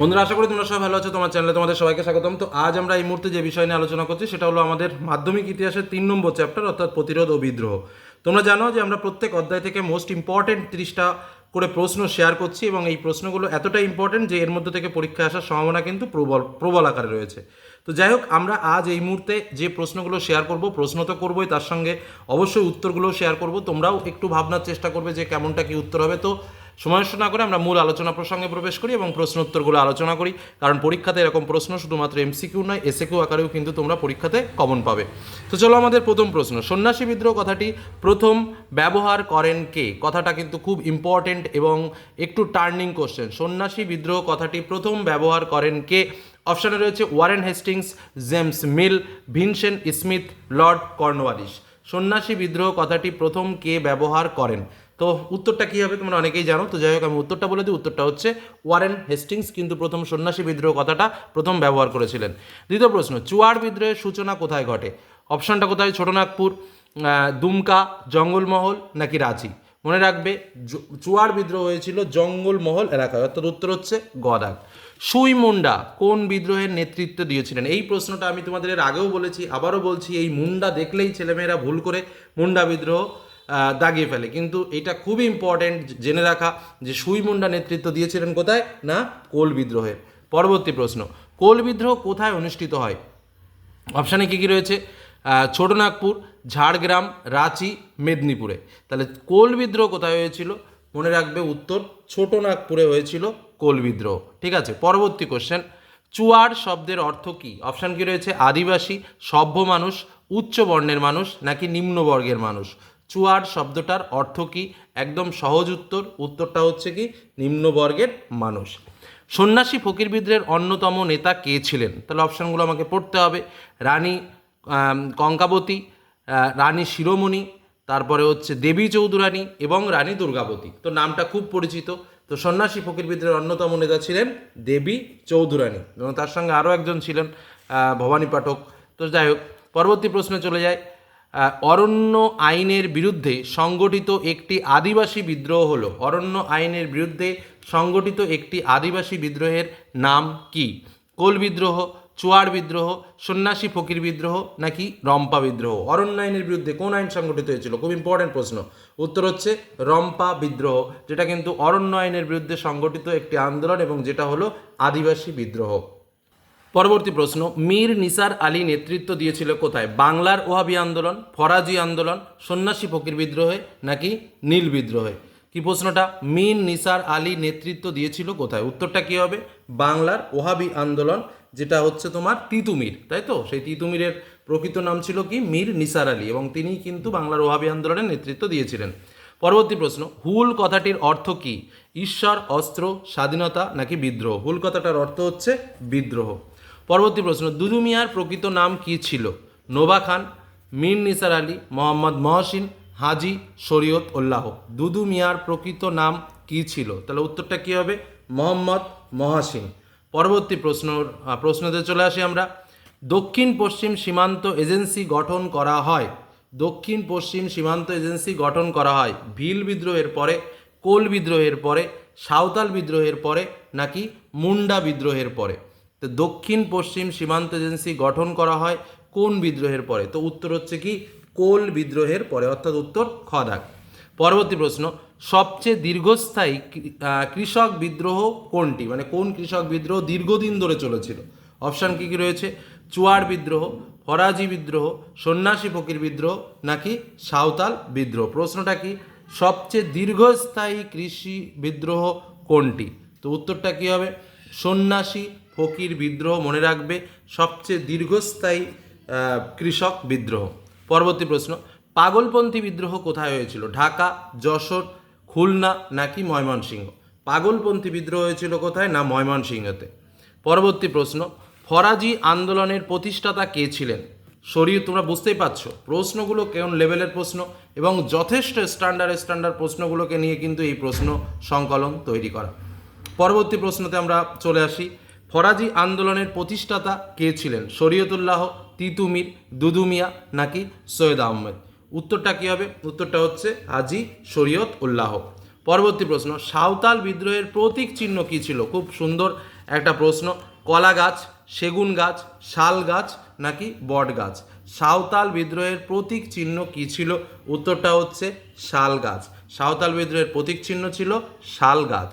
বন্ধুরা, আশা করি তোমরা সবাই ভালো আছো। তোমার চ্যানেলে তোমাদের সবাইকে স্বাগতম। তো আজ আমরা এই মুহূর্তে যে বিষয় নিয়ে আলোচনা করছি, সেটা হলো আমাদের মাধ্যমিক ইতিহাসের তিন নম্বর চ্যাপ্টার অর্থাৎ প্রতিরোধ ও বিদ্রোহ। তোমরা জানো যে আমরা প্রত্যেক অধ্যায় থেকে মোস্ট ইম্পর্টেন্ট তিরিশটা করে প্রশ্ন শেয়ার করছি এবং এই প্রশ্নগুলো এতটাই ইম্পর্টেন্ট যে এর মধ্যে থেকে পরীক্ষা আসার সম্ভাবনা কিন্তু প্রবল প্রবল আকারে রয়েছে। তো যাই হোক, আমরা আজ এই মুহূর্তে যে প্রশ্নগুলো শেয়ার করব, প্রশ্ন তো করবোই, তার সঙ্গে অবশ্যই উত্তরগুলো শেয়ার করব। তোমরাও একটু ভাবনার চেষ্টা করবে যে কেমনটা কি উত্তর হবে। তো সময় না করে আমরা মূল আলোচনা প্রসঙ্গে প্রবেশ করি এবং প্রশ্ন উত্তরগুলো আলোচনা করি। কারণ পরীক্ষাতে এরকম প্রশ্ন শুধুমাত্র এমসিকিউ নয়, এসএকিউ আকারেও কিন্তু তোমরা পরীক্ষাতে কমন পাবে। তো চলো আমাদের প্রথম প্রশ্ন। সন্ন্যাসী বিদ্রোহ কথাটি প্রথম ব্যবহার করেন কে? কথাটা কিন্তু খুব ইম্পর্টেন্ট এবং একটু টার্নিং কোশ্চেন সন্ন্যাসী বিদ্রোহ কথাটি প্রথম ব্যবহার করেন কে? অপশানে রয়েছে Warren Hastings, James Mill Vincent Smith, Lord Cornwallis সন্ন্যাসী বিদ্রোহ কথাটি প্রথম কে ব্যবহার করেন? তো উত্তরটা কী হবে তোমরা অনেকেই জানো। তো যাই হোক, আমি উত্তরটা বলে দিই। উত্তরটা হচ্ছে ওয়ারেন হেস্টিংস কিন্তু প্রথম সন্ন্যাসী বিদ্রোহ কথাটা প্রথম ব্যবহার করেছিলেন। দ্বিতীয় প্রশ্ন, চুয়ার বিদ্রোহের সূচনা কোথায় ঘটে? অপশানটা কোথায়? ছোটনাগপুর দুমকা, জঙ্গলমহল নাকি রাঁচি? মনে রাখবে চুয়ার বিদ্রোহ হয়েছিল জঙ্গলমহল এলাকায়। অর্থাৎ উত্তর হচ্ছে গদাগ। সুই মুন্ডা কোন বিদ্রোহের নেতৃত্ব দিয়েছিলেন? এই প্রশ্নটা আমি তোমাদের এর আগেও বলেছি, আবারও বলছি, এই মুন্ডা দেখলেই ছেলেমেয়েরা ভুল করে মুন্ডা বিদ্রোহ দাগিয়ে ফেলে। কিন্তু এটা খুবই ইম্পর্ট্যান্ট জেনে রাখা যে সুই মুন্ডা নেতৃত্ব দিয়েছিলেন কোথায়? না, কোল বিদ্রোহের। পরবর্তী প্রশ্ন, কোল বিদ্রোহ কোথায় অনুষ্ঠিত হয়? অপশানে কী কী রয়েছে? ছোটনাগপুর ঝাড়গ্রাম, রাঁচি, মেদিনীপুরে। তাহলে কোল বিদ্রোহ কোথায় হয়েছিল? মনে রাখবে উত্তর ছোটনাগপুরে হয়েছিল কোল বিদ্রোহ। ঠিক আছে, পরবর্তী কোশ্চেন চুয়ার শব্দের অর্থ কী? অপশান কি রয়েছে? আদিবাসী, সভ্য মানুষ, উচ্চ বর্ণের মানুষ, নাকি নিম্নবর্গের মানুষ? চুয়ার শব্দটার অর্থ কী? একদম সহজ উত্তর। উত্তরটা হচ্ছে কি? নিম্নবর্গের মানুষ। সন্ন্যাসী ফকির বিদ্রোহের অন্যতম নেতা কে ছিলেন? তাহলে অপশানগুলো আমাকে পড়তে হবে। রানী কঙ্কাবতী রানী শিরোমণি, তারপরে হচ্ছে দেবী চৌধুরানী এবং রানী দুর্গাবতী। তো নামটা খুব পরিচিত। তো সন্ন্যাসী ফকির বিদ্রোহের অন্যতম নেতা ছিলেন দেবী চৌধুরানী এবং তার সঙ্গে আরও একজন ছিলেন ভবানী পাঠক। তো যাই হোক, পরবর্তী প্রশ্নে চলে যায় অরণ্য আইনের বিরুদ্ধে সংগঠিত একটি আদিবাসী বিদ্রোহ হল। অরণ্য আইনের বিরুদ্ধে সংগঠিত একটি আদিবাসী বিদ্রোহের নাম কি? কোল বিদ্রোহ, চুয়ার বিদ্রোহ, সন্ন্যাসী ফকির বিদ্রোহ নাকি রম্পা বিদ্রোহ? অরণ্য আইনের বিরুদ্ধে কোন আইন সংগঠিত হয়েছিল? খুব ইম্পর্টেন্ট প্রশ্ন। উত্তর হচ্ছে রম্পা বিদ্রোহ, যেটা কিন্তু অরণ্য আইনের বিরুদ্ধে সংগঠিত একটি আন্দোলন এবং যেটা হলো আদিবাসী বিদ্রোহ। পরবর্তী প্রশ্ন, মীর নিসার আলী নেতৃত্ব দিয়েছিল কোথায়? বাংলার ওহাবি আন্দোলন, ফরাজি আন্দোলন, সন্ন্যাসী ফকির বিদ্রোহে নাকি নীল বিদ্রোহে? কি প্রশ্নটা? মীর নিসার আলী নেতৃত্ব দিয়েছিল কোথায়? উত্তরটা কি হবে? বাংলার ওহাবি আন্দোলন, যেটা হচ্ছে তোমার তিতুমির তাই তো? সেই তিতুমিরের প্রকৃত নাম ছিল কি? মীর নিসার আলী, এবং তিনি কিন্তু বাংলার ওহাবি আন্দোলনের নেতৃত্ব দিয়েছিলেন। পরবর্তী প্রশ্ন, হুল কথাটির অর্থ কি? ঈশ্বর, অস্ত্র, স্বাধীনতা নাকি বিদ্রোহ? হুল কথাটার অর্থ হচ্ছে বিদ্রোহ। পরবর্তী প্রশ্ন দুদু মিয়ার প্রকৃত নাম কি ছিল? নোবা খান, মীর নিসার আলী, মোহাম্মদ মহসিন, হাজি শরীয়ত উল্লাহ। দুদু মিয়ার প্রকৃত নাম কি ছিল? তাহলে উত্তরটা কি হবে? মোহাম্মদ মহাসিন। পরবর্তী প্রশ্ন প্রশ্নতে চলে আসি আমরা। দক্ষিণ পশ্চিম সীমান্ত এজেন্সি গঠন করা হয়। দক্ষিণ পশ্চিম সীমান্ত এজেন্সি গঠন করা হয়। ভিল বিদ্রোহের পরে, কোল বিদ্রোহের পরে, সাঁওতাল বিদ্রোহের পরে, নাকি মুন্ডা বিদ্রোহের পরে? তো দক্ষিণ পশ্চিম সীমান্ত এজেন্সি গঠন করা হয় কোন বিদ্রোহের পরে? তো উত্তর হচ্ছে কি, কোল বিদ্রোহের পরে, অর্থাৎ উত্তর খদাক। পরবর্তী প্রশ্ন, সবচেয়ে দীর্ঘস্থায়ী কৃষক বিদ্রোহ কোনটি? মানে কোন কৃষক বিদ্রোহ দীর্ঘদিন ধরে চলেছিল? অপশান কী কী রয়েছে? চুয়ার বিদ্রোহ, ফরাজি বিদ্রোহ, সন্ন্যাসী ফকির বিদ্রোহ, নাকি সাঁওতাল বিদ্রোহ? প্রশ্নটা কি, সবচেয়ে দীর্ঘস্থায়ী কৃষি বিদ্রোহ কোনটি? তো উত্তরটা কী হবে? সন্ন্যাসী ফকির বিদ্রোহ মনে রাখবে, সবচেয়ে দীর্ঘস্থায়ী কৃষক বিদ্রোহ। পরবর্তী প্রশ্ন, পাগলপন্থী বিদ্রোহ কোথায় হয়েছিল? ঢাকা, যশোর, খুলনা নাকি ময়মনসিংহ? পাগলপন্থী বিদ্রোহ হয়েছিল কোথায়? না, ময়মনসিংহতে। পরবর্তী প্রশ্ন, ফরাজি আন্দোলনের প্রতিষ্ঠাতা কে ছিলেন? শরীর, তোমরা বুঝতেই পারছ, প্রশ্নগুলো কেমন লেভেলের প্রশ্ন এবং যথেষ্ট স্ট্যান্ডার্ড স্ট্যান্ডার্ড প্রশ্নগুলোকে নিয়ে কিন্তু এই প্রশ্ন সংকলন তৈরি করা। পরবর্তী প্রশ্নতে আমরা চলে আসি। ফরাজি আন্দোলনের প্রতিষ্ঠাতা কে ছিলেন? শরীয়তুল্লাহ, তিতুমির, দুদুমিয়া নাকি সৈয়দ আহমেদ? উত্তরটা কী হবে? উত্তরটা হচ্ছে হাজি শরীয়ত উল্লাহ পরবর্তী প্রশ্ন, সাঁওতাল বিদ্রোহের প্রতীক চিহ্ন কী ছিল? খুব সুন্দর একটা প্রশ্ন। কলা গাছ, সেগুন গাছ, শাল গাছ নাকি বট গাছ? সাঁওতাল বিদ্রোহের প্রতীক চিহ্ন কী ছিল? উত্তরটা হচ্ছে শাল গাছ। সাঁওতাল বিদ্রোহের প্রতীক চিহ্ন ছিল শাল গাছ।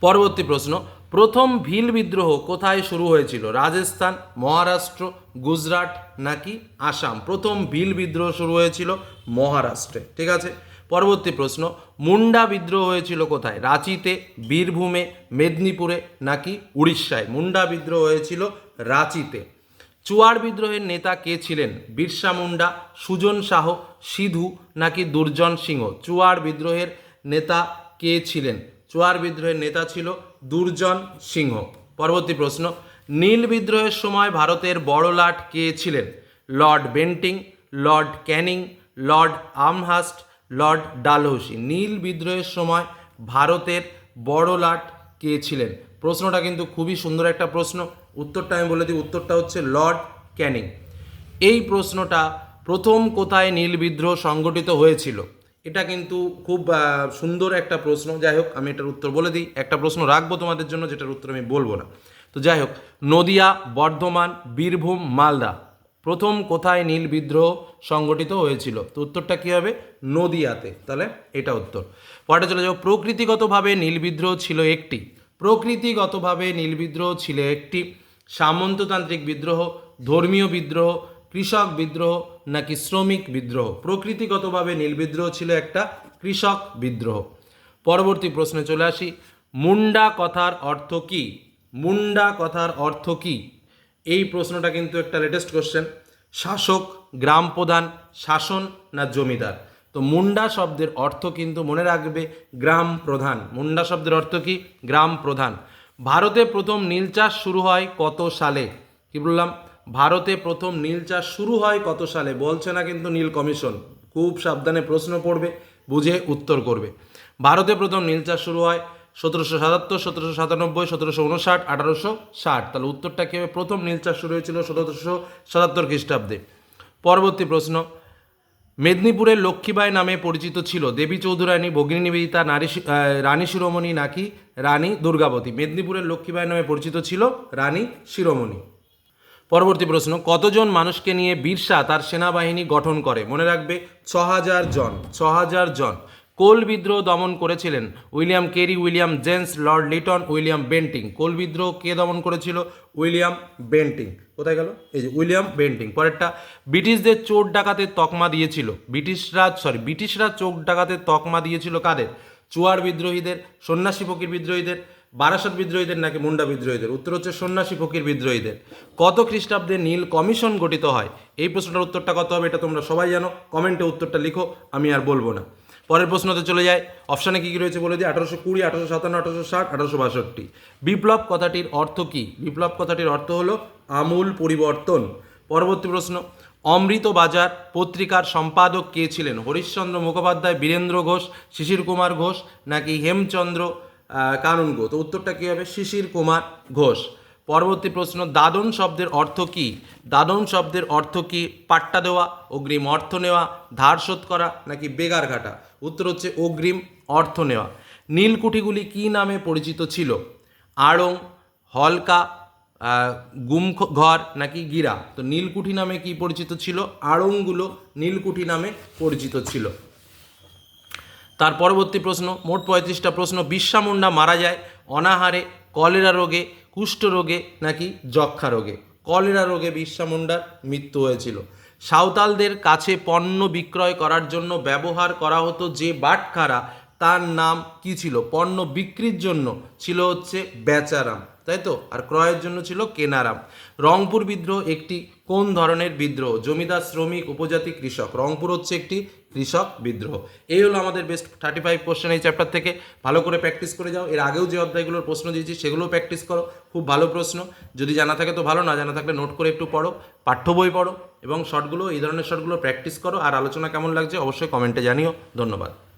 পরবর্তী প্রশ্ন প্রথম ভিল বিদ্রোহ কোথায় শুরু হয়েছিল? রাজস্থান, মহারাষ্ট্র, গুজরাট নাকি আসাম? প্রথম ভিল বিদ্রোহ শুরু হয়েছিল মহারাষ্ট্রে, ঠিক আছে? পরবর্তী প্রশ্ন, মুন্ডা বিদ্রোহ হয়েছিল কোথায়? রাঁচিতে, বীরভূমে, মেদিনীপুরে নাকি উড়িষ্যায়? মুন্ডা বিদ্রোহ হয়েছিল রাঁচিতে। চুয়ার বিদ্রোহের নেতা কে ছিলেন? বিরসা মুন্ডা, সুজন শাহ সিধু নাকি দুর্জন সিংহ? চুয়ার বিদ্রোহের নেতা কে ছিলেন? চুয়ার বিদ্রোহের নেতা ছিল দুর্জন সিংহ। পরবর্তী প্রশ্ন, নীল বিদ্রোহের সময় ভারতের বড় লাট কে ছিলেন? Lord Bentinck, Lord Canning, Lord Amherst, Lord Dalhousie. নীল বিদ্রোহের সময় ভারতের বড় লাট কে ছিলেন? প্রশ্নটা কিন্তু খুবই সুন্দর একটা প্রশ্ন। উত্তরটা আমি বলে দিই, উত্তরটা হচ্ছে লর্ড ক্যানিং। এই প্রশ্নটা প্রথম কোথায় নীল বিদ্রোহ সংগঠিত হয়েছিল? এটা কিন্তু খুব সুন্দর একটা প্রশ্ন। যাই হোক, আমি এটার উত্তর বলে দিই। একটা প্রশ্ন রাখব তোমাদের জন্য, যেটার উত্তর আমি বলব না। তো যাই হোক, নদিয়া, বর্ধমান, বীরভূম, মালদা, প্রথম কোথায় নীল বিদ্রোহ সংগঠিত হয়েছিল? তো উত্তরটা কী হবে? নদিয়াতে। তাহলে এটা উত্তর। পরে চলে যাও প্রকৃতিগতভাবে নীল বিদ্রোহ ছিল একটি। প্রকৃতিগতভাবে নীল বিদ্রোহ ছিল একটি। সামন্ততান্ত্রিক বিদ্রোহ, ধর্মীয় বিদ্রোহ, কৃষক বিদ্রোহ নাকি শ্রমিক বিদ্রোহ? প্রকৃতিগতভাবে নীল বিদ্রোহ ছিল একটা কৃষক বিদ্রোহ। পরবর্তী প্রশ্নে চলে আসি। মুন্ডা কথার অর্থ কী? মুন্ডা কথার অর্থ কী? এই প্রশ্নটা কিন্তু একটা লেটেস্ট কোশ্চেন শাসক, গ্রাম প্রধান, শাসন না জমিদার? তো মুন্ডা শব্দের অর্থ কিন্তু মনে রাখবে গ্রাম প্রধান। মুন্ডা শব্দের অর্থ কি? গ্রাম প্রধান। ভারতে প্রথম নীল চাষ শুরু হয় কত সালে? কি বললাম? ভারতে প্রথম নীল চাষ শুরু হয় কত সালে? বলছে না কিন্তু নীল কমিশন। খুব সাবধানে প্রশ্ন পড়বে বুঝে উত্তর করবে। ভারতে প্রথম নীল চাষ শুরু হয় সতেরোশো সাতাত্তর, সতেরোশো সাতানব্বই, সতেরোশো উনষাট, আঠারোশো ষাট। তাহলে উত্তরটা কী হবে? প্রথম নীল চাষ শুরু হয়েছিল সতেরোশো সাতাত্তর খ্রিস্টাব্দে। পরবর্তী প্রশ্ন, মেদিনীপুরের লক্ষ্মীবাই নামে পরিচিত ছিল দেবী চৌধুরানী, ভগিনী নিবেদিতা, নারী রানী শিরোমণি নাকি রানী দুর্গাবতী? মেদিনীপুরের লক্ষ্মীবাই নামে পরিচিত ছিল রানী শিরোমণি। পরবর্তী প্রশ্ন, কতজন মানুষকে নিয়ে বিরসা তার সেনাবাহিনী গঠন করে? মনে রাখবে ছ হাজার জন ছ হাজার জন। কোল বিদ্রোহ দমন করেছিলেন William Carey, William Jones Lord Lytton, William Bentinck. কোল বিদ্রোহ কে দমন করেছিল? William Bentinck. কোথায় গেল? এই যে উইলিয়াম বেন্টিং। পরেরটা, ব্রিটিশদের চোর ডাকাতের তকমা দিয়েছিল। ব্রিটিশরা সরি ব্রিটিশরা চোর ডাকাতের তকমা দিয়েছিল কাদের? চুয়ার বিদ্রোহীদের, সন্ন্যাসী ফকির বিদ্রোহীদের। বারাসত বিদ্রোহীদের নাকি মুন্ডা বিদ্রোহীদের? উত্তর হচ্ছে সন্ন্যাসী ফকির বিদ্রোহীদের। কত খ্রিস্টাব্দে নীল কমিশন গঠিত হয়? এই প্রশ্নটার উত্তরটা কত হবে এটা তোমরা সবাই জানো। কমেন্টে উত্তরটা লিখো, আমি আর বলব না। পরের প্রশ্নতে চলে যায় অপশানে কী কী রয়েছে বলে দিই? আঠারোশো কুড়ি, আঠারোশো সাতান্ন, আঠারোশো ষাট, আঠারোশো বাষট্টি। বিপ্লব কথাটির অর্থ কী? বিপ্লব কথাটির অর্থ হলো আমূল পরিবর্তন। পরবর্তী প্রশ্ন, অমৃত বাজার পত্রিকার সম্পাদক কে ছিলেন? হরিশ্চন্দ্র মুখোপাধ্যায়, বীরেন্দ্র ঘোষ, শিশির কুমার ঘোষ, নাকি হেমচন্দ্র কানুনগো তো উত্তরটা কী হবে? শিশির কুমার ঘোষ। পরবর্তী প্রশ্ন, দাদন শব্দের অর্থ কী? দাদন শব্দের অর্থ কী পাট্টা দেওয়া, অগ্রিম অর্থ নেওয়া, ধার শোধ করা, নাকি বেগার ঘাটা? উত্তর হচ্ছে অগ্রিম অর্থ নেওয়া। নীলকুঠিগুলি কী নামে পরিচিত ছিল? আড়ং, হলকা গুম ঘর নাকি গিরা? তো নীলকুঠি নামে কি পরিচিত ছিল? আড়ংগুলো নীলকুঠি নামে পরিচিত ছিল। তার পরবর্তী প্রশ্ন, মোট পঁয়ত্রিশটা প্রশ্ন বিশ্বা মুন্ডা মারা যায় অনাহারে, কলেরা রোগে, কুষ্ঠ রোগে নাকি যক্ষা রোগে? কলেরা রোগে বিশ্বা মুন্ডার মৃত্যু হয়েছিল। সাঁওতালদের কাছে পণ্য বিক্রয় করার জন্য ব্যবহার করা হতো যে বাটখারা, তার নাম কি ছিল? পণ্য বিক্রির জন্য ছিল হচ্ছে বেচারাম। তাই তো আর ক্রয়ের জন্য ছিল কেনারাম। রংপুর বিদ্রোহ একটি কোন ধরনের বিদ্রোহ? জমিদার, শ্রমিক, উপজাতি, কৃষক। রংপুর হচ্ছে একটি কৃষক বিদ্রোহ। এই হলো আমাদের বেস্ট থার্টি ফাইভ কোশ্চেন এই চ্যাপ্টার থেকে। ভালো করে প্র্যাকটিস করে যাও। এর আগেও যে অধ্যায়গুলোর প্রশ্ন দিয়েছি, সেগুলোও প্র্যাকটিস করো। খুব ভালো প্রশ্ন। যদি জানা থাকে তো ভালো, না জানা থাকলে নোট করে একটু পড়ো। পাঠ্য বই পড়ো এবং শর্টগুলো এই ধরনের শর্টগুলো প্র্যাকটিস করো। আর আলোচনা কেমন লাগছে অবশ্যই কমেন্টে জানিও। ধন্যবাদ।